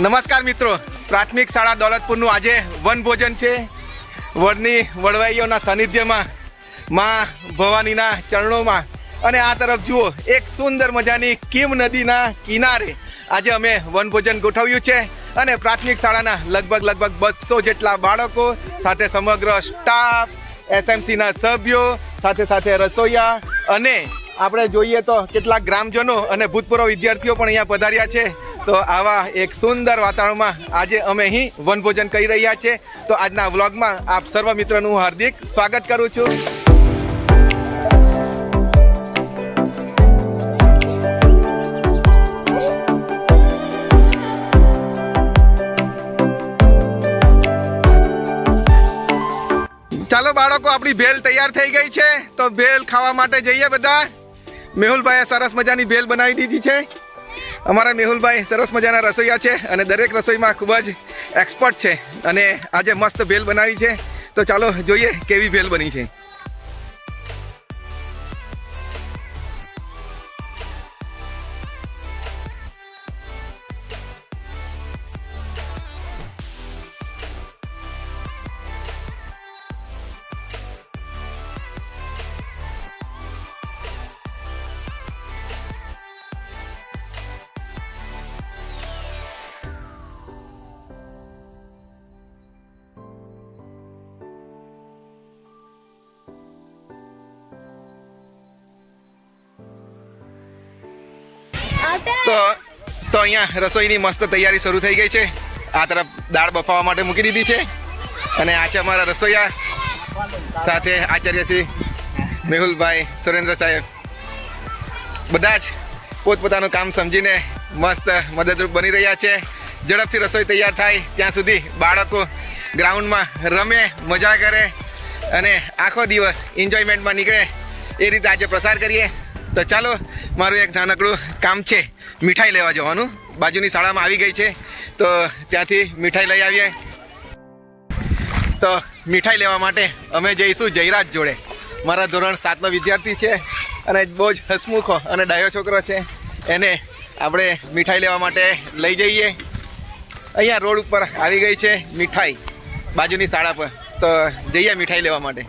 નમસ્કાર મિત્રો પ્રાથમિક શાળા દોલતપુરનું આજે વનભોજન છે. વડની વડવાઈઓના સાનિધ્યમાં માં ભવાનીના ચરણોમાં. અને આ તરફ જુઓ, એક સુંદર મજાની કિમ નદીના કિનારે આજે અમે વનભોજન ગોઠવ્યું છે. અને પ્રાથમિક શાળાના લગભગ લગભગ બસો જેટલા બાળકો, સાથે સમગ્ર સ્ટાફ, એસએમસીના સભ્યો, સાથે સાથે રસોઈયા અને આપણે જોઈએ તો કેટલાક ગ્રામજનો અને ભૂતપૂર્વ વિદ્યાર્થીઓ પણ અહીંયા પધાર્યા છે. તો આવા એક સુંદર વાતાવરણમાં આજે અમે અહીં વનભોજન કરી રહ્યા છે. તો આજના વ્લોગમાં આપ સર્વ મિત્રોનું હાર્દિક સ્વાગત કરું છું. ચાલો બાળકો, આપણી ભેલ તૈયાર થઈ ગઈ છે. તો ભેલ ખાવા માટે જઈએ બધા. મેહુલભાઈએ સરસ મજાની ભેલ બનાવી દીધી છે. અમારા મેહુલભાઈ સરસ મજાના રસોઈયા છે અને દરેક રસોઈમાં ખૂબ જ એક્સપર્ટ છે અને આજે મસ્ત ભેલ બનાવી છે. તો ચાલો જોઈએ કેવી ભેલ બની છે. તો તો અહીંયા રસોઈની મસ્ત તૈયારી શરૂ થઈ ગઈ છે. આ તરફ દાળ બફાવા માટે મૂકી દીધી છે. અને આ છે અમારા રસોઈયા. સાથે આચાર્ય શ્રી મેહુલભાઈ સુરેન્દ્ર સાહેબ. બધા જ પોતપોતાનું કામ સમજીને મસ્ત મદદરૂપ બની રહ્યા છે. ઝડપથી રસોઈ તૈયાર થાય. ત્યાં સુધી બાળકો ગ્રાઉન્ડમાં રમે, મજા કરે અને આખો દિવસ એન્જોયમેન્ટમાં નીકળે એ રીતે આજે પ્રસાર કરીએ. તો ચાલો, મારું એક નાનકડું કામ છે, મીઠાઈ લેવા જવાનું. બાજુની શાળામાં આવી ગઈ છે, તો ત્યાંથી મીઠાઈ લઈ આવીએ. તો મીઠાઈ લેવા માટે અમે જઈશું જયરાજ જોડે. મારા ધોરણ સાતનો વિદ્યાર્થી છે અને બહુ જ હસમુખો અને ડાયો છોકરો છે. એને આપણે મીઠાઈ લેવા માટે લઈ જઈએ. અહીંયા રોડ ઉપર આવી ગઈ છે મીઠાઈ, બાજુની શાળા પર. તો જઈએ મીઠાઈ લેવા માટે.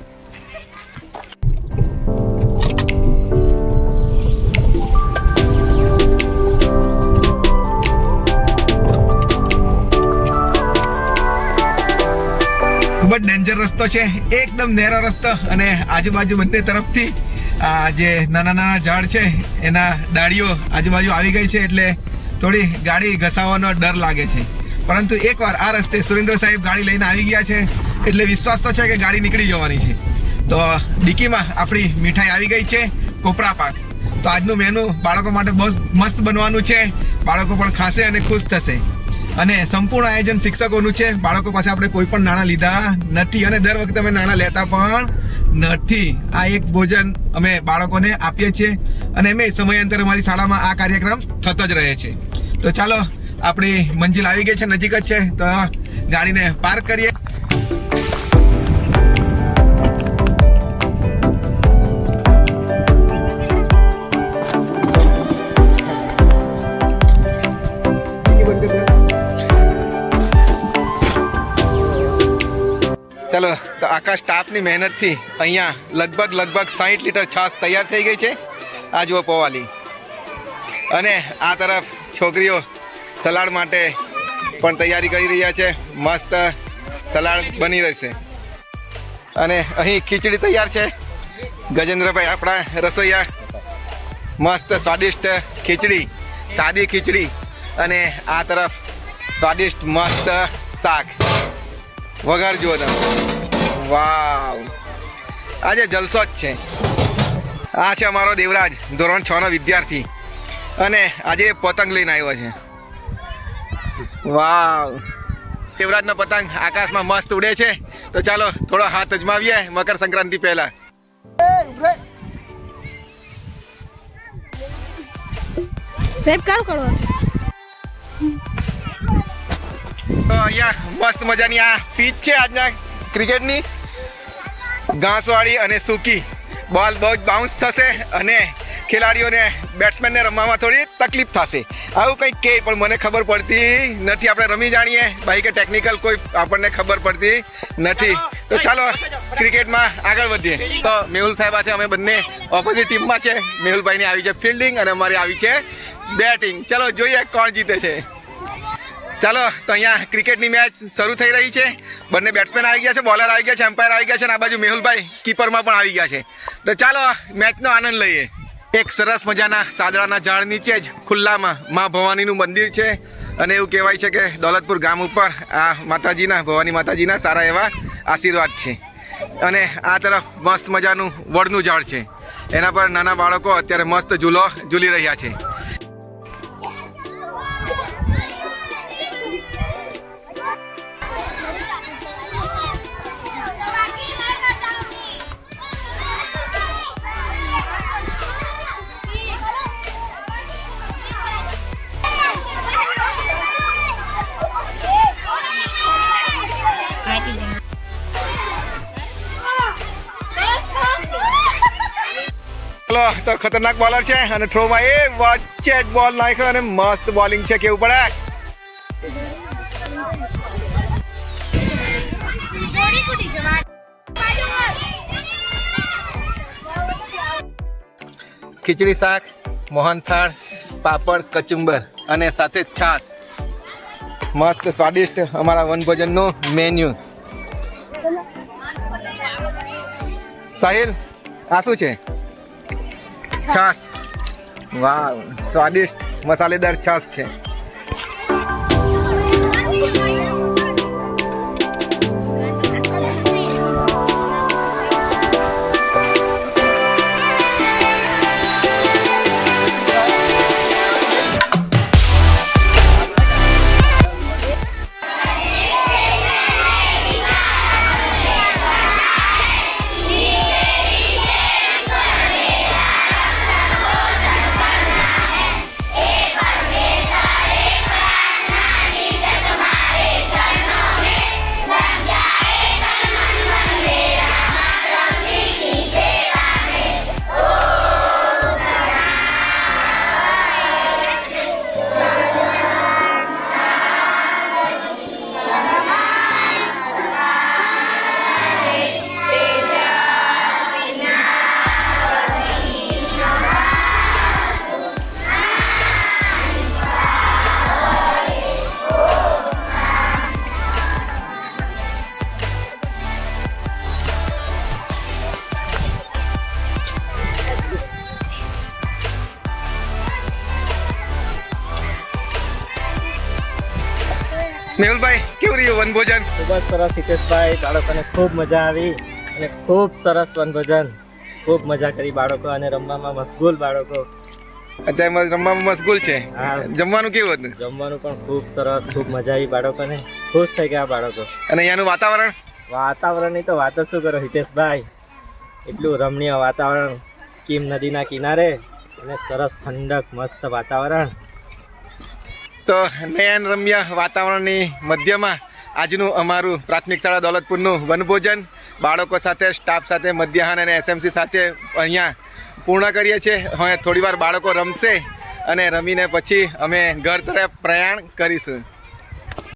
રસ્તો છે, એકદમ નેરો રસ્તો અને આજુબાજુ બંને તરફથી, આ જે નાના નાના ઝાડ છે, એના ડાળીઓ આજુબાજુ આવી ગઈ છે એટલે થોડી ગાડી ઘસાવાનો ડર લાગે છે. પરંતુ એકવાર આ રસ્તે સુરેન્દ્ર સાહેબ ગાડી લઈને આવી ગયા છે, એટલે વિશ્વાસ તો છે કે ગાડી નીકળી જવાની છે. તો ડીકીમાં આપણી મીઠાઈ આવી ગઈ છે, કોપરા પાક. તો આજનું મેનુ બાળકો માટે બહુ મસ્ત બનવાનું છે. બાળકો પણ ખાશે અને ખુશ થશે. અને સંપૂર્ણ આયોજન શિક્ષકોનું છે. બાળકો પાસે આપણે કોઈ પણ નાણાં લીધા નથી અને દર વખતે અમે નાણાં લેતા પણ નથી. આ એક ભોજન અમે બાળકોને આપીએ છીએ અને અમે સમયાંતરે અમારી શાળામાં આ કાર્યક્રમ થતો જ રહે છે. તો ચાલો, આપણી મંજિલ આવી ગઈ છે, નજીક જ છે. તો ગાડીને પાર્ક કરીએ. ચલો, તો આખા સ્ટાફની મહેનતથી અહીંયા લગભગ લગભગ સાહીઠ લીટર છાશ તૈયાર થઈ ગઈ છે. આ જુઓ પોવાલી. અને આ તરફ છોકરીઓ સલાડ માટે પણ તૈયારી કરી રહ્યા છે. મસ્ત સલાડ બની રહેશે. અને અહીં ખીચડી તૈયાર છે. ગજેન્દ્રભાઈ, આપણા રસોઈયા. મસ્ત સ્વાદિષ્ટ ખીચડી, સાદી ખીચડી. અને આ તરફ સ્વાદિષ્ટ મસ્ત શાક. વઘાર જુઓ તમે. વાવ. આજે જલસો જ છે. આ છે અમારો દેવરાજ, ધોરણ છ નો વિદ્યાર્થી. અને આજે પતંગ લઈને આવ્યો છે. વાવ. દેવરાજનો પતંગ આકાશમાં મસ્ત ઉડે છે. તો ચાલો, થોડો હાથ અજમાવીએ મકર સંક્રાંતિ પહેલા. સાહેબ કામ કરો તો અહીંયા મસ્ત મજાની આ પીચ છે આજના ક્રિકેટની. ઘાસવાળી અને સૂકી. બોલ બહુ જ બાઉન્સ થશે અને ખેલાડીઓને બેટ્સમેનને રમવામાં થોડી તકલીફ થશે. આવું કંઈક કે, પણ મને ખબર પડતી નથી. આપણે રમી જાણીએ. ભાઈ, કે ટેકનિકલ કોઈ આપણને ખબર પડતી નથી. તો ચાલો, ક્રિકેટમાં આગળ વધીએ. તો મેહુલ સાહેબ છે, અમે બંને ઓપોઝિટ ટીમમાં છે. મેહુલભાઈની આવી છે ફિલ્ડિંગ અને અમારી આવી છે બેટિંગ ચલો, જોઈએ કોણ જીતે છે. ચાલો, તો અહીંયા ક્રિકેટની મેચ શરૂ થઈ રહી છે. બંને બેટ્સમેન આવી ગયા છે બોલર આવી ગયા છે એમ્પાયર આવી ગયા છે અને આ બાજુ મેહુલભાઈ કીપરમાં પણ આવી ગયા છે. તો ચાલો મેચનો આનંદ લઈએ. એક સરસ મજાના સાદડાના ઝાડ નીચે જ ખુલ્લામાં મા ભવાનીનું મંદિર છે અને એવું કહેવાય છે કે દોલતપુર ગામ ઉપર આ માતાજીના, ભવાની માતાજીના સારા એવા આશીર્વાદ છે. અને આ તરફ મસ્ત મજાનું વડનું ઝાડ છે. એના પર નાના બાળકો અત્યારે મસ્ત ઝૂલો, ઝૂલી રહ્યા છે. ચલો તો ખતરનાક બોલર છે અને થ્રોમાં એ વચ્ચે જ બોલ નાખ્યો અને મસ્ત બોલિંગ છે કેવું પડે? ખીચડી શાક મોહનથાળ પાપડ, કચુંબર અને સાથે છાશ. મસ્ત સ્વાદિષ્ટ અમારા વનભોજનનું મેન્યુ સાહિલ, આ શું છે? છાશ. વાહ સ્વાદિષ્ટ મસાલેદાર છાશ છે. મેહુલભાઈ કેવું રહ્યું વનભોજન? ખૂબ જ સરસ હિતેશભાઈ. બાળકોને ખૂબ મજા આવી અને ખૂબ સરસ વનભોજન. ખૂબ મજા કરી બાળકો અને રમવામાં મશગુલ બાળકો. અત્યારે રમવામાં મશગુલ છે. જમવાનું કેવું હતું? જમવાનું પણ ખૂબ સરસ ખૂબ મજા આવી બાળકોને. ખુશ થઈ ગયા બાળકો. અને અહીંયાનું વાતાવરણ? વાતાવરણની તો વાત જ શું કરો હિતેશભાઈ? એટલું રમણીય વાતાવરણ. કીમ નદીના કિનારે અને સરસ ઠંડક મસ્ત વાતાવરણ. તો નયન રમ્ય વાતાવરણની મધ્યમાં આજનું અમારું પ્રાથમિક શાળા દોલતપુરનું વનભોજન. બાળકો સાથે સ્ટાફ સાથે, મધ્યાહન અને એસએમસી સાથે અહીંયા પૂર્ણ કરીએ છીએ. હવે થોડીવાર બાળકો રમશે અને રમીને પછી અમે ઘર તરફ પ્રયાણ કરીશું.